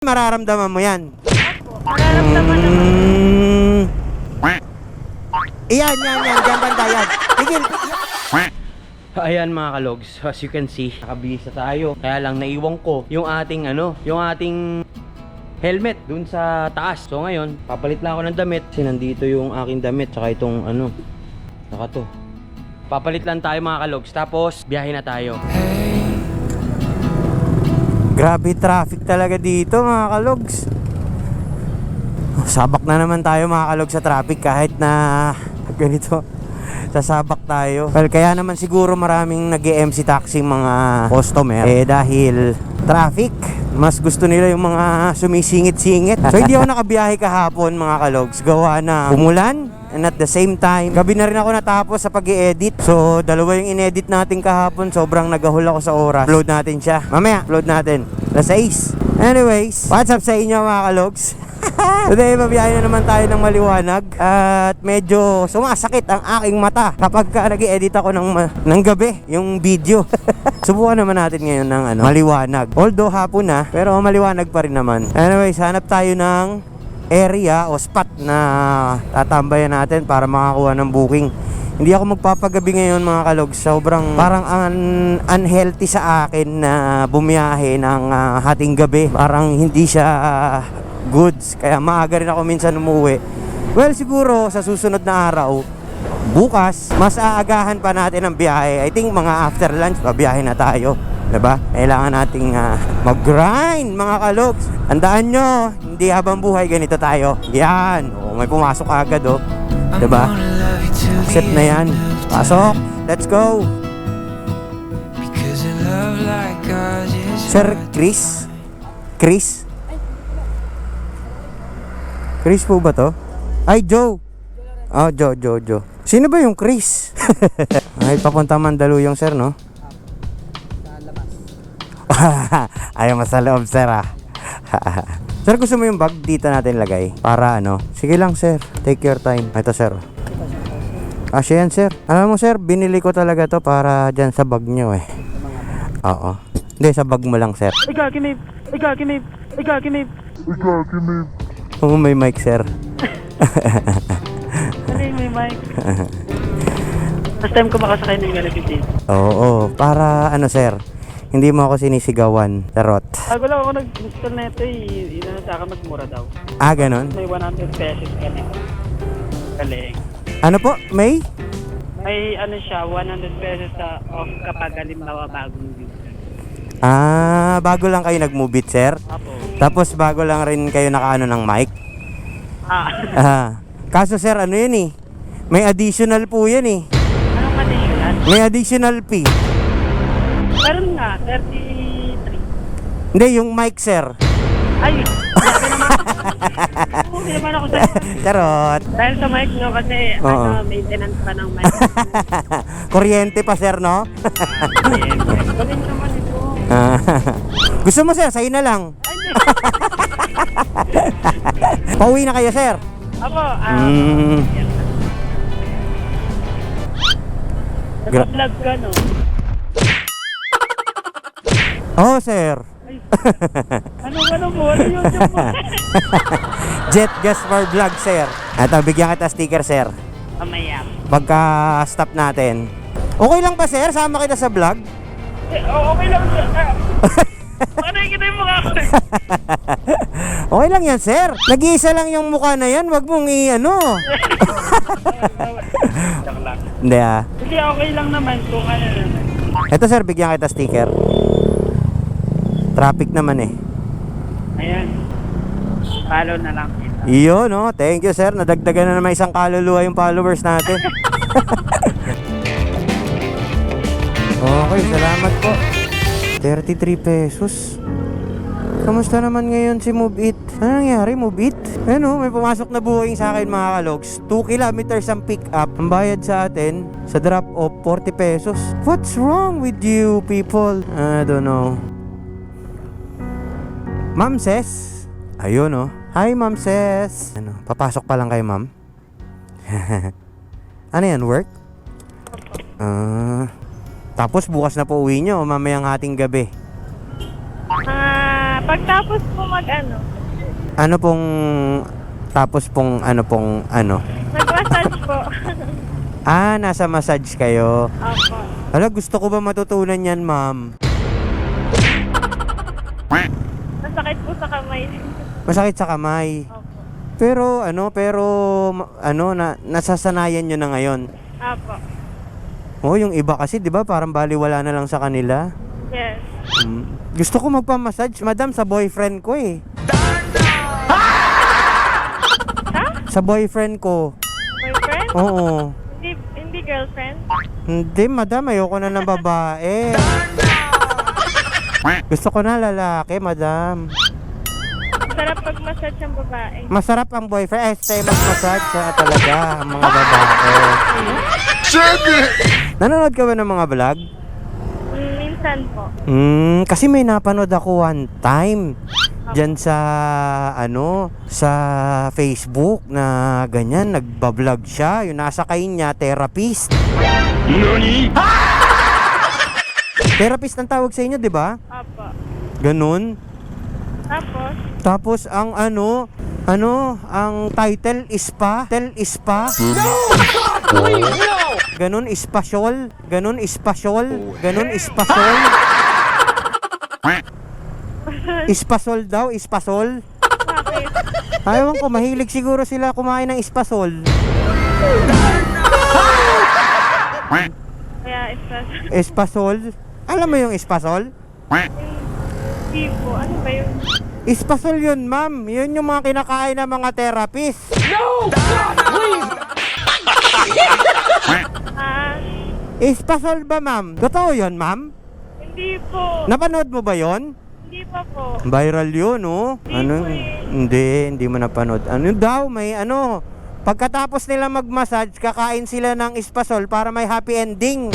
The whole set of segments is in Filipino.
Mararamdaman mo yan. Nararamdaman naman. Mm. Iyan, yan, yan. Diyan banda yan. Tigil. Ayan mga kalogs, as you can see, nakabihis na tayo. Kaya lang naiwan ko yung ating ano, yung ating helmet dun sa taas. So ngayon, papalit lang ako ng damit. Kasi nandito yung aking damit, tsaka itong ano, saka to. Papalit lang tayo mga kalogs, tapos biyahe na tayo. Grabe traffic talaga dito mga kalogs. Sabak na naman tayo mga kalog sa traffic kahit na ganito sasabak tayo. Well, kaya naman siguro maraming nag mc taxi mga customer eh dahil traffic. Mas gusto nila yung mga sumisingit-singit. So hindi ako nakabiyahe kahapon mga kalogs. Gawa na umulan and at the same time gabi na rin ako natapos sa pag edit So dalawa yung inedit natin kahapon. Sobrang nagahul ako sa oras. Upload natin siya. Mamaya, upload natin. Alas 6. Anyways, what's up sa inyo mga kalogs? Today, mabiyahe na naman tayo ng maliwanag at medyo sumasakit ang aking mata kapag ka nag-edit ako ng, ng gabi, yung video. Subukan naman natin ngayon ng ano, maliwanag. Although hapon na, pero maliwanag pa rin naman. Anyways, hanap tayo ng area o spot na tatambayan natin para makakuha ng booking. Hindi ako magpapagabi ngayon mga kalog. Sobrang parang un- unhealthy sa akin na bumiyahe ng ah, hating gabi. Parang hindi siya ah, goods. Kaya maaga rin ako minsan umuwi. Well, siguro sa susunod na araw, bukas, mas aagahan pa natin ang biyahe. I think mga after lunch, babiyahe na tayo. 'Di ba? Kailangan nating ah, mag-grind mga kalogs. Tandaan nyo, hindi habang buhay ganito tayo. Yan. O, may pumasok agad oh. 'Di ba? Set na yan. Pasok. Let's go. Sir Chris? Chris? Chris po ba to? Ay, Joe. Oh, Joe, Joe, Joe. Sino ba yung Chris? Ay, papunta Mandaluyong, sir, no? Ayaw mo sa loob, sir, ah. sir, gusto mo yung bag dito natin lagay? Para ano? Sige lang, sir. Take your time. Ito, sir. Asya yan, sir. Alam mo, sir, binili ko talaga to para dyan sa bag nyo, eh. Oo. Hindi, sa bag mo lang, sir. Ikaw, kinip. Ikaw, kinip. Ikaw, kinip. Oo, may mic, sir. Yung may mic? First time ko makasakay ng Galapitin. Oo, para ano, sir. Hindi mo ako sinisigawan, tarot. Bago lang ako nag-install na ito eh. Ina sa akin magmura daw. Ah, ganon? May 100 pesos ka na. Galing. Ano po, May? May ano siya, 100 pesos sa off kapag halimbawa bagong view. Ah, bago lang kayo nag-move it, sir. Apo. Tapos bago lang rin kayo nakaano ng mic. Ah, Ah, kaso sir, ano yun eh? May additional po yan eh. anong additional? May additional fee. Meron nga, 33. Hindi, yung mic, sir. Ay, sabi naman. Okay naman ako sa Charot. Dahil sa mic nyo kasi Oo. ano, maintenance pa ng mic. Kuryente pa, sir, no? Galing naman ito. Ah, Gusto mo, sir? Sa'yo na lang. Pauwi na kayo, sir. Ako, ah, Mm. Gra- nag-vlog ka no? Oh, sir. Ano ano mo? Ano yung mo? Jet Gaspar Vlog, sir. Ito, bigyan kita sticker, sir. Mamaya. Pagka stop natin. Okay lang ba, sir? Sama kita sa vlog? Eh, oh, okay lang Ano yung kita yung mukha ko? Okay lang yan, sir. Nag-iisa lang yung mukha na yan. Wag mong i-ano. Hindi ah. Hindi, okay lang naman kung ano naman. Ito, sir, bigyan kita sticker. Traffic naman eh. Ayan. Follow na lang kita. Iyo, no? Thank you, sir. Nadagdagan na naman isang kaluluwa yung followers natin. okay, salamat po. 33 pesos. Kamusta naman ngayon si Move It? Ano nangyari, Move It? Ano, may pumasok na buhing sa akin mga kalogs. 2 kilometers ang pick up. Ang bayad sa atin sa drop off 40 pesos. What's wrong with you people? I don't know. Ma'am Ses. Ayun oh. Hi Ma'am Ses. Ano, papasok pa lang kayo ma'am? ano yan, work? Ah. tapos bukas na po uwi nyo, mamayang ating gabi. Ah, Pagtapos po mag ano, Ano pong tapos pong ano pong ano? mag-massage po. Ah, nasa massage kayo. Opo. Hala, gusto ko ba matutunan yan, ma'am? Masakit po sa kamay. Masakit sa kamay. Opo. Pero ano, pero ano na nasasanayan nyo na ngayon. Opo. Oh, yung iba kasi 'di ba parang baliwala na lang sa kanila. Yes. Mm. Gusto ko magpa-massage, madam, sa boyfriend ko eh. Ha? Sa boyfriend ko. Boyfriend? Oo. Hindi, hindi girlfriend? Hindi, madam, ayoko na ng babae. Gusto ko na lalaki, madam. Sarap pag-massage ang babae. Masarap ang boyfriend. Eh, stay mag-massage na talaga ang mga babae. Nanonood ka ba ng mga vlog? Mm, Minsan po. Hmm, kasi may napanood ako one time Diyan sa ano sa Facebook na ganyan nagba-vlog siya yung nasa kain niya therapist. Therapist ang tawag sa inyo, 'di ba? Opo. Ganun. Tapos, Tapos ang ano ano ang title is pa tel is pa Ganun ispasyol, ganun ispasyol, ganun ispasyol. Ispasol daw, ispasol. bakit? Ayaw ko, mahilig siguro sila kumain ng ispasol. Kaya, stress. Espasol. Alam mo yung ispasol? Hindi po. Ano ba yun? Ispasol yun, ma'am. Yun yung mga kinakain ng mga therapist. Ah, Ispasol ba, ma'am? Totoo yun, ma'am? hindi po. Napanood mo ba yon? Hindi pa po. Viral yun, oh. Hindi Ano? eh. Hindi, hindi mo napanood. Ano daw, may ano, pagkatapos nila mag-massage, kakain sila ng ispasol para may happy ending.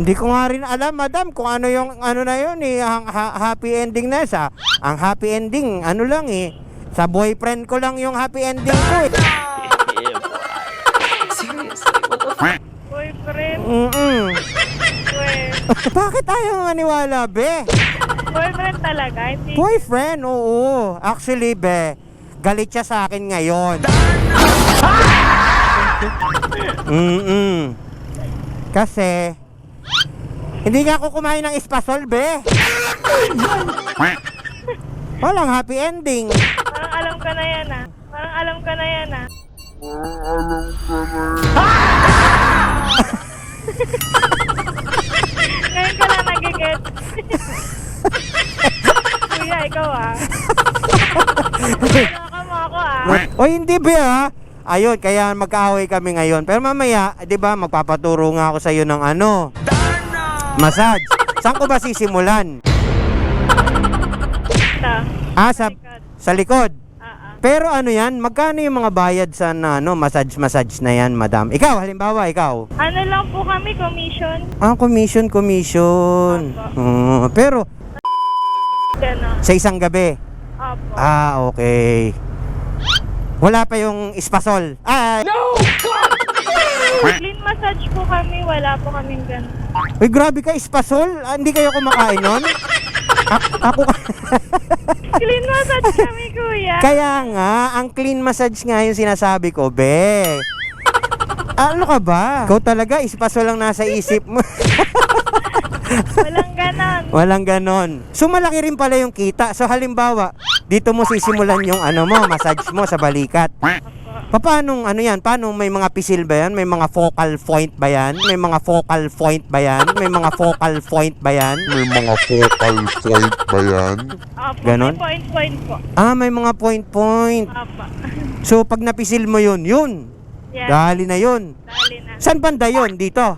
Hindi ko nga rin alam, madam, kung ano yung ano na yun eh, ang ha- happy ending na sa. Ang happy ending, ano lang eh, sa boyfriend ko lang yung happy ending ko eh. Boyfriend? Mm-mm. Well, Bakit ayaw maniwala, be? boyfriend talaga? Hindi. Boyfriend, oo. Actually, be, galit siya sa akin ngayon. Mm-mm. Kasi, hindi nga ako kumain ng espasol, be. Walang happy ending. Parang alam ka na yan ah. Parang alam ka na yan ah. Ngayon ka lang nag-get. Kuya, ikaw ah. Naka mo ako ah. O hindi be ha? Ayun, kaya magkaaway kami ngayon. Pero mamaya, 'di ba, magpapaturo nga ako sa iyo ng ano? Massage. Saan ko ba sisimulan? Ah, sa, sa likod. Ah, ah. Pero ano yan, magkano yung mga bayad sa na, ano, massage-massage na yan, madam? Ikaw, halimbawa, ikaw. Ano lang po kami, commission. Ah, commission, commission. Oo, pero, Gano'n. sa isang gabi. Opo. Ah, okay. Wala pa yung ispasol. Ah, Clean massage po kami, wala po kaming gano'n. Uy, grabe ka, ispasol? Ah, hindi kayo kumakain nun? A- ako, Clean massage kami, kuya. kaya nga, ang clean massage nga yung sinasabi ko, be. Ano ka ba? Ikaw talaga, ispasol lang nasa isip mo. Walang ganon. Walang ganon. So, malaki rin pala yung kita. So, halimbawa, dito mo sisimulan yung ano mo, massage mo sa balikat. Paano, ano yan? Paano, may mga pisil ba yan? May mga focal point ba yan? May mga focal point ba yan? May mga focal point ba yan? May mga focal point ba yan? Opo, Ganon? may point-point po. Ah, may mga point-point. Opo. So, pag napisil mo yun, yun. Yes, Dali na yun. dali na. Saan banda yun? Dito.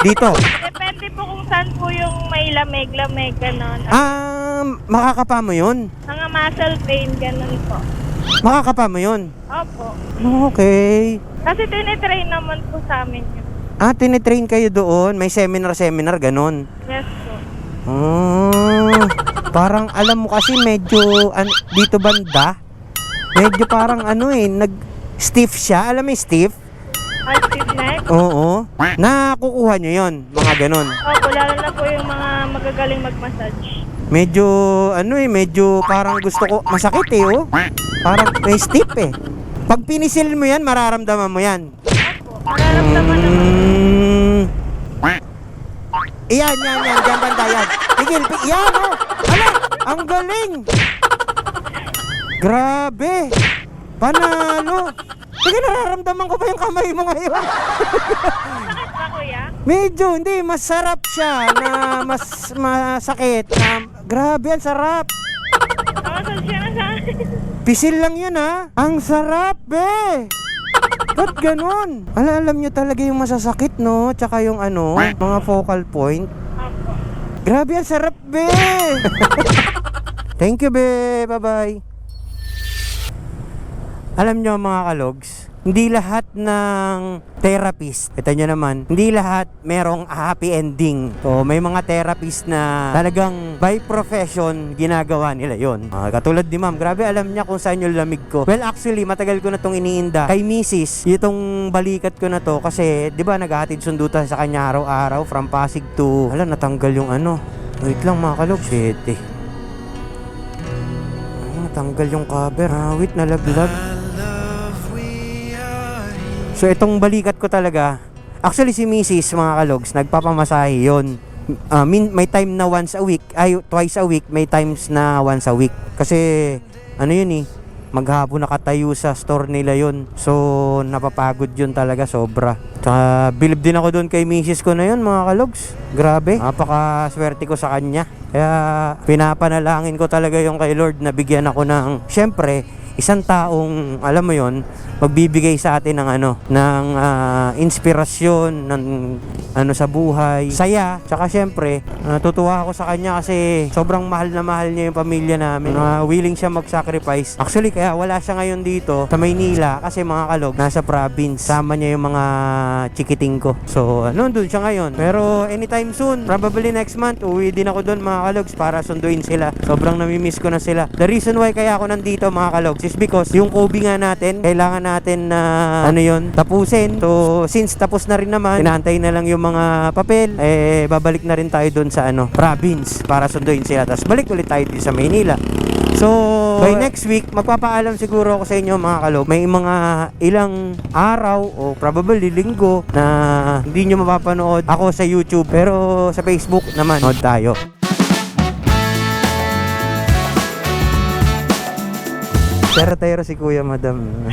Dito. Depende po kung saan po yung may lamig-lamig, ganon. Ah, makakapa mo yun? Mga muscle pain, ganon po. Makakapa mo yun? Opo. Okay. Kasi tinitrain naman po sa amin yun. Ah, tinitrain kayo doon. May seminar-seminar, ganon. Yes po. Ah, parang alam mo kasi medyo an, dito banda. Medyo parang ano eh, nag stiff siya. Alam mo yung stiff? Active neck. Oo. Nakukuha nyo yon mga ganon. Opo, lalo na po yung mga magagaling mag-massage. Medyo, ano eh, medyo parang gusto ko, masakit eh, oh. Parang may stiff eh. Pag pinisil mo yan, mararamdaman mo yan. Mararamdaman. Mm. Iyan, yan, yan, dyan banda yan. Tigil, yan, oh. Ala, ang galing. Grabe. Panalo. Sige, nararamdaman ko pa yung kamay mo ngayon. Sakit ba, kuya? Medyo, hindi, masarap siya na mas masakit. Na, grabe, ang sarap. Pisil lang yun ha. Ang sarap, be. Ba't ganun? Ala, alam nyo talaga yung masasakit, no? Tsaka yung ano, mga focal point. Grabe, ang sarap, be. Thank you, be. Bye-bye. Alam nyo mga kalogs, hindi lahat ng therapist, ito nyo naman, hindi lahat merong happy ending. So, may mga therapist na talagang by profession, ginagawa nila yon. katulad ni ma'am, grabe alam niya kung saan yung lamig ko. Well, actually, matagal ko na tong iniinda. Kay misis, itong balikat ko na to, kasi, di ba, naghahatid sundo tayo sa kanya araw-araw from Pasig to, hala, natanggal yung ano. Wait lang mga kalogs, shit eh. Ay, natanggal yung cover, ha? Wait, nalaglag. So itong balikat ko talaga, actually si Mrs. mga kalogs, nagpapamasahe yon. Ah, min, may time na once a week, ay twice a week, may times na once a week. Kasi ano yun eh, maghapon nakatayo sa store nila yon. So napapagod yun talaga sobra. Tsaka bilib din ako doon kay Mrs. ko na yun mga kalogs. Grabe, napaka swerte ko sa kanya. Kaya pinapanalangin ko talaga yung kay Lord na bigyan ako ng, syempre, isang taong alam mo yon magbibigay sa atin ng ano ng ah, inspirasyon ng ano sa buhay. Saya. Tsaka syempre natutuwa ako sa kanya kasi sobrang mahal na mahal niya yung pamilya namin. Na willing siya mag-sacrifice. Actually kaya wala siya ngayon dito sa Maynila kasi mga kalog nasa province. Sama niya yung mga chikiting ko. So nandun siya ngayon. Pero anytime soon probably next month uwi din ako doon mga kalogs para sunduin sila. Sobrang namimiss ko na sila. The reason why kaya ako nandito mga kalogs is because yung Kobe nga natin kailangan natin na ano yon tapusin so since tapos na rin naman inaantay na lang yung mga papel eh babalik na rin tayo doon sa ano province para sunduin sila tapos balik ulit tayo dito sa Maynila So, by next week, magpapaalam siguro ako sa inyo mga kalog. May mga ilang araw o probably linggo na hindi nyo mapapanood ako sa YouTube. Pero sa Facebook naman, nood tayo. Tero-tero si Kuya, madam.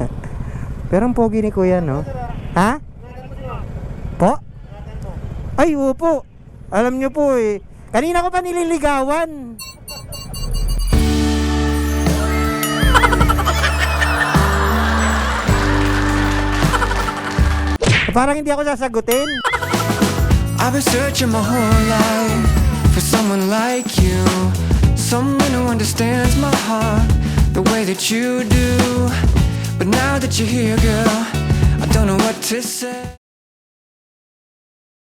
Pero ang pogi ni Kuya, no? Ha? Po? Ay, opo. Alam nyo po eh. Kanina ko pa nililigawan. Parang hindi ako sasagutin. I've been searching my whole life for someone like you, someone who understands my heart the way that you do. But now that you're here, girl, I don't know what to say.